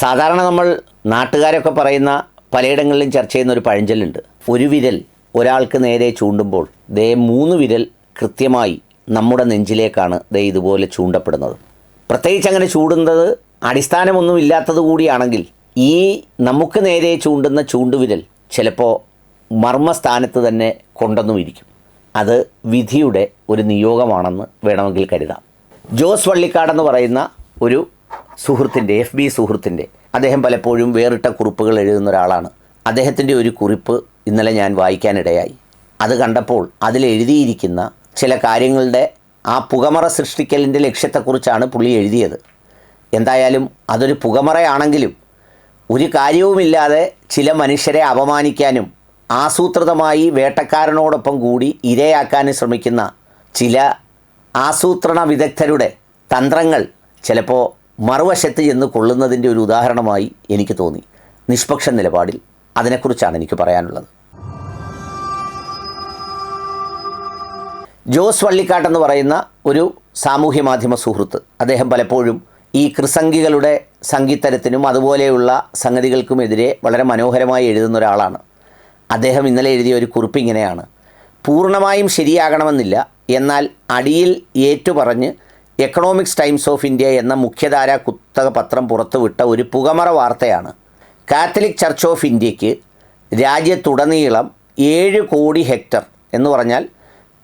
സാധാരണ നമ്മൾ നാട്ടുകാരൊക്കെ പറയുന്ന പലയിടങ്ങളിലും ചർച്ച ചെയ്യുന്ന ഒരു പഴഞ്ചൊല്ലുണ്ട്. ഒരു വിരൽ ഒരാൾക്ക് നേരെ ചൂണ്ടുമ്പോൾ ദേ മൂന്ന് വിരൽ കൃത്യമായി നമ്മുടെ നെഞ്ചിലേക്കാണ് ദേ ഇതുപോലെ ചൂണ്ടപ്പെടുന്നത്. പ്രത്യേകിച്ച് അങ്ങനെ ചൂടുന്നത് അടിസ്ഥാനമൊന്നും ഇല്ലാത്തത് കൂടിയാണെങ്കിൽ ഈ നമുക്ക് നേരെ ചൂണ്ടുന്ന ചൂണ്ടുവിരൽ ചിലപ്പോൾ മർമ്മസ്ഥാനത്ത് തന്നെ കൊണ്ടെന്നും ഇരിക്കും അത് വിധിയുടെ ഒരു നിയോഗമാണെന്ന് വേണമെങ്കിൽ കരുതാം. ജോസ് വള്ളിക്കാടെന്ന് പറയുന്ന ഒരു സുഹൃത്തിന്റെ എഫ് ബി സുഹൃത്തിന്റെ അദ്ദേഹം പലപ്പോഴും വേറിട്ട കുറിപ്പുകൾ എഴുതുന്ന ഒരാളാണ്. അദ്ദേഹത്തിന്റെ ഒരു കുറിപ്പ് ഇന്നലെ ഞാൻ വായിക്കാനിടയായി. അത് കണ്ടപ്പോൾ അതിൽ എഴുതിയിരിക്കുന്ന ചില കാര്യങ്ങളുടെ ആ പുകമറ സൃഷ്ടിക്കലിന്റെ ലക്ഷ്യത്തെക്കുറിച്ചാണ് പുള്ളി എഴുതിയത്. എന്തായാലും അതൊരു പുകമറയാണെങ്കിലും ഒരു കാര്യവുമില്ലാതെ ചില മനുഷ്യരെ അപമാനിക്കാനും ആസൂത്രിതമായി വേട്ടക്കാരനോടൊപ്പം കൂടി ഇരയാക്കാനും ശ്രമിക്കുന്ന ചില ആസൂത്രണ വിദഗ്ധരുടെ തന്ത്രങ്ങൾ ചിലപ്പോൾ മറുവശത്ത് ചെന്ന് കൊള്ളുന്നതിന്റെ ഒരു ഉദാഹരണമായി എനിക്ക് തോന്നി. നിഷ്പക്ഷ നിലപാടിൽ അതിനെക്കുറിച്ചാണ് എനിക്ക് പറയാനുള്ളത്. ജോസ് വള്ളിക്കാട്ടെന്ന് പറയുന്ന ഒരു സാമൂഹ്യ മാധ്യമ സുഹൃത്ത്. അദ്ദേഹം പലപ്പോഴും ഈ കൃസംഗികളുടെ സംഗീതരത്തിനും അതുപോലെയുള്ള സംഗതികൾക്കുമെതിരെ വളരെ മനോഹരമായി എഴുതുന്ന ഒരാളാണ്. അദ്ദേഹം ഇന്നലെ എഴുതിയ ഒരു കുറിപ്പ് ഇങ്ങനെയാണ്. പൂർണമായും ശരിയാകണമെന്നില്ല. എന്നാൽ അടിയിൽ ഏറ്റുപറഞ്ഞ് എക്കണോമിക്സ് ടൈംസ് ഓഫ് ഇന്ത്യ എന്ന മുഖ്യധാര കുത്തക പത്രം പുറത്തുവിട്ട ഒരു പുകമറ വാർത്തയാണ്. കാത്തലിക് ചർച്ച് ഓഫ് ഇന്ത്യയ്ക്ക് രാജ്യത്തുടനീളം ഏഴ് കോടി ഹെക്ടർ എന്ന് പറഞ്ഞാൽ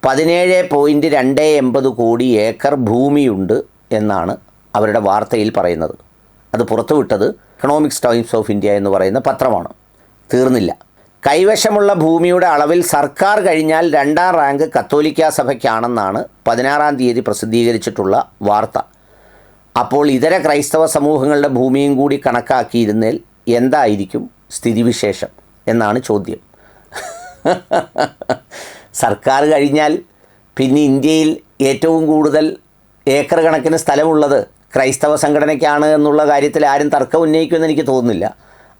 പതിനേഴ് പോയിന്റ് രണ്ട് എൺപത് കോടി ഏക്കർ ഭൂമിയുണ്ട് എന്നാണ് അവരുടെ വാർത്തയിൽ പറയുന്നത്. അത് പുറത്തുവിട്ടത് എക്കണോമിക്സ് ടൈംസ് ഓഫ് ഇന്ത്യ എന്ന് പറയുന്ന പത്രമാണ്. തീർന്നില്ല. കൈവശമുള്ള ഭൂമിയുടെ അളവിൽ സർക്കാർ കഴിഞ്ഞാൽ രണ്ടാം റാങ്ക് കത്തോലിക്ക സഭയ്ക്കാണെന്നാണ് പതിനാറാം തീയതി പ്രസിദ്ധീകരിച്ചിട്ടുള്ള വാർത്ത. അപ്പോൾ ഇതര ക്രൈസ്തവ സമൂഹങ്ങളുടെ ഭൂമിയും കൂടി കണക്കാക്കിയിരുന്നേൽ എന്തായിരിക്കും സ്ഥിതിവിശേഷം എന്നാണ് ചോദ്യം. സർക്കാർ കഴിഞ്ഞാൽ പിന്നെ ഇന്ത്യയിൽ ഏറ്റവും കൂടുതൽ ഏക്കർ കണക്കിന് സ്ഥലമുള്ളത് ക്രൈസ്തവ സംഘടനയ്ക്കാണ് എന്നുള്ള കാര്യത്തിൽ ആരും തർക്കം ഉന്നയിക്കുമെന്ന് എനിക്ക് തോന്നുന്നില്ല.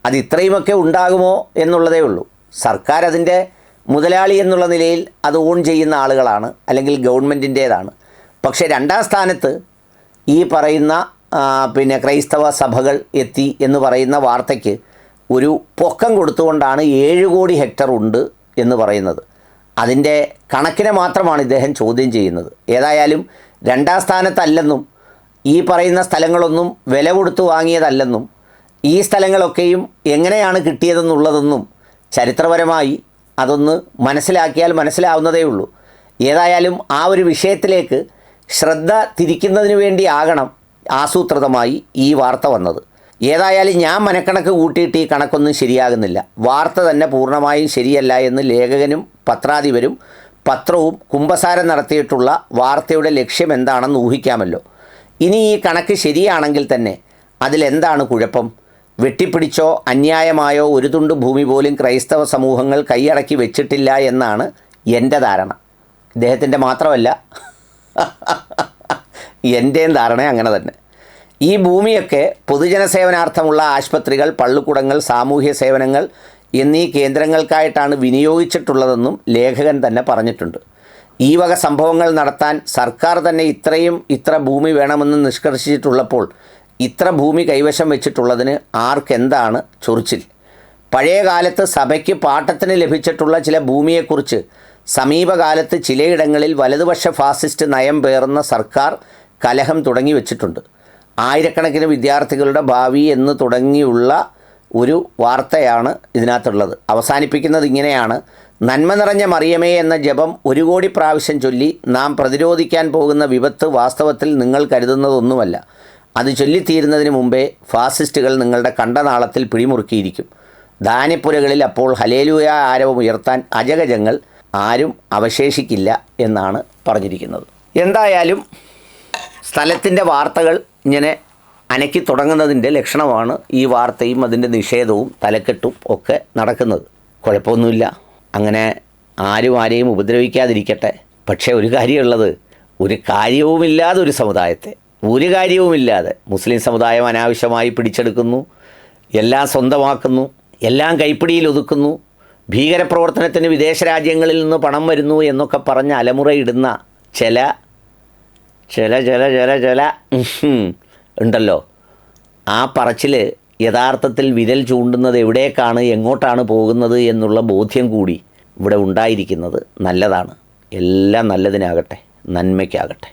അത് ഇത്രയുമൊക്കെ ഉണ്ടാകുമോ എന്നുള്ളതേ ഉള്ളൂ. സർക്കാർ അതിന്റെ മുതലാളി എന്നുള്ള നിലയിൽ അത് ഓൺ ചെയ്യുന്ന ആളുകളാണ് അല്ലെങ്കിൽ ഗവൺമെന്റിന്റേതാണ് പക്ഷേ രണ്ടാം സ്ഥാനത്ത് ഈ പറയുന്ന പിന്നെ ക്രൈസ്തവ സഭകൾ എത്തി എന്ന് പറയുന്ന വാർത്തയ്ക്ക് ഒരു പൊക്കം കൊടുത്തുകൊണ്ടാണ് ഏഴ് കോടി ഹെക്ടർ ഉണ്ട് എന്ന് പറയുന്നത്. അതിന്റെ കണക്കിനെ മാത്രമാണ് ഇദ്ദേഹം ചോദ്യം ചെയ്യുന്നത്. ഏതായാലും രണ്ടാം സ്ഥാനത്തല്ലെന്നും ഈ പറയുന്ന സ്ഥലങ്ങളൊന്നും വില കൊടുത്തു വാങ്ങിയതല്ലെന്നും ഈ സ്ഥലങ്ങളൊക്കെയും എങ്ങനെയാണ് കിട്ടിയതെന്നുള്ളതൊന്നും ചരിത്രപരമായി അതൊന്ന് മനസ്സിലാക്കിയാൽ മനസ്സിലാവുന്നതേ ഉള്ളൂ ഏതായാലും ആ ഒരു വിഷയത്തിലേക്ക് ശ്രദ്ധ തിരിക്കുന്നതിന് വേണ്ടി ആകണം ആസൂത്രിതമായി ഈ വാർത്ത വന്നത്. ഏതായാലും ഞാൻ മനക്കണക്ക് കൂട്ടിയിട്ട് ഈ കണക്കൊന്നും ശരിയാകുന്നില്ല. വാർത്ത തന്നെ പൂർണമായും ശരിയല്ല എന്ന് ലേഖകനും പത്രാധിപരും പത്രവും കുമ്പസാരം നടത്തിയിട്ടുള്ള വാർത്തയുടെ ലക്ഷ്യം എന്താണെന്ന് ഊഹിക്കാമല്ലോ. ഇനി ഈ കണക്ക് ശരിയാണെങ്കിൽ തന്നെ അതിലെന്താണ് കുഴപ്പം? വെട്ടിപ്പിടിച്ചോ അന്യായമായോ ഒരു തുണ്ട് ഭൂമി പോലും ക്രൈസ്തവ സമൂഹങ്ങൾ കൈയടക്കി വെച്ചിട്ടില്ല എന്നാണ് എന്റെ ധാരണ. ഇദ്ദേഹത്തിന്റെ മാത്രമല്ല എന്റെയും ധാരണ അങ്ങനെ തന്നെ. ഈ ഭൂമിയൊക്കെ പൊതുജന സേവനാർത്ഥമുള്ള ആശുപത്രികൾ പള്ളിക്കൂടങ്ങൾ സാമൂഹ്യ സേവനങ്ങൾ എന്നീ കേന്ദ്രങ്ങൾക്കായിട്ടാണ് വിനിയോഗിച്ചിട്ടുള്ളതെന്നും ലേഖകൻ തന്നെ പറഞ്ഞിട്ടുണ്ട്. ഈ വക സംഭവങ്ങൾ നടത്താൻ സർക്കാർ തന്നെ ഇത്രയും ഇത്ര ഭൂമി വേണമെന്ന് നിഷ്കർഷിച്ചിട്ടുള്ളപ്പോൾ ഇത്ര ഭൂമി കൈവശം വെച്ചിട്ടുള്ളതിന് ആർക്കെന്താണ് ചൊറിച്ചിൽ? പഴയ കാലത്ത് സഭയ്ക്ക് പാട്ടത്തിന് ലഭിച്ചിട്ടുള്ള ചില ഭൂമിയെക്കുറിച്ച് സമീപകാലത്ത് ചിലയിടങ്ങളിൽ വലതുപക്ഷ ഫാസിസ്റ്റ് നയം പേറുന്ന സർക്കാർ കലഹം തുടങ്ങി വെച്ചിട്ടുണ്ട്. ആയിരക്കണക്കിന് വിദ്യാർത്ഥികളുടെ ഭാവി എന്ന് തുടങ്ങിയുള്ള ഒരു വാർത്തയാണ് ഇതിനകത്തുള്ളത്. അവസാനിപ്പിക്കുന്നത് ഇങ്ങനെയാണ്. നന്മ നിറഞ്ഞ മറിയമേ എന്ന ജപം ഒരു കോടി പ്രാവശ്യം ചൊല്ലി നാം പ്രതിരോധിക്കാൻ പോകുന്ന വിപത്ത് വാസ്തവത്തിൽ നിങ്ങൾ കരുതുന്നതൊന്നുമല്ല. അത് ചൊല്ലിത്തീരുന്നതിന് മുമ്പേ ഫാസിസ്റ്റുകൾ നിങ്ങളുടെ കണ്ടനാളത്തിൽ പിടിമുറുക്കിയിരിക്കും. ധാന്യപ്പുരകളിൽ അപ്പോൾ ഹലേലൂയ ആരവം ഉയർത്താൻ അജഗജങ്ങൾ ആരും അവശേഷിക്കില്ല എന്നാണ് പറഞ്ഞിരിക്കുന്നത്. എന്തായാലും സ്ഥലത്തിന്റെ വാർത്തകൾ ഇങ്ങനെ അനക്കി തുടങ്ങുന്നതിന്റെ ലക്ഷണമാണ് ഈ വാർത്തയും അതിന്റെ നിഷേധവും തലക്കെട്ടും ഒക്കെ നടക്കുന്നത്. കുഴപ്പമൊന്നുമില്ല. അങ്ങനെ ആരും ആരെയും ഉപദ്രവിക്കാതിരിക്കട്ടെ. പക്ഷേ ഒരു കാര്യമുള്ളത് ഒരു കാര്യവുമില്ലാതെ ഒരു സമുദായത്തെ ഒരു കാര്യവുമില്ലാതെ മുസ്ലിം സമുദായം അനാവശ്യമായി പിടിച്ചെടുക്കുന്നു എല്ലാം സ്വന്തമാക്കുന്നു എല്ലാം കൈപ്പിടിയിൽ ഒതുക്കുന്നു ഭീകരപ്രവർത്തനത്തിന് വിദേശ രാജ്യങ്ങളിൽ നിന്ന് പണം വരുന്നു എന്നൊക്കെ പറഞ്ഞ് അലമുറയിടുന്ന ചില ചില ചില ചില ചില ഉണ്ടല്ലോ. ആ പറച്ചിൽ യഥാർത്ഥത്തിൽ വിരൽ ചൂണ്ടുന്നത് എവിടേക്കാണ് എങ്ങോട്ടാണ് പോകുന്നത് എന്നുള്ള ബോധ്യം കൂടി ഇവിടെ ഉണ്ടായിരിക്കുന്നത് നല്ലതാണ്. എല്ലാം നല്ലതിനാകട്ടെ നന്മയ്ക്കാകട്ടെ.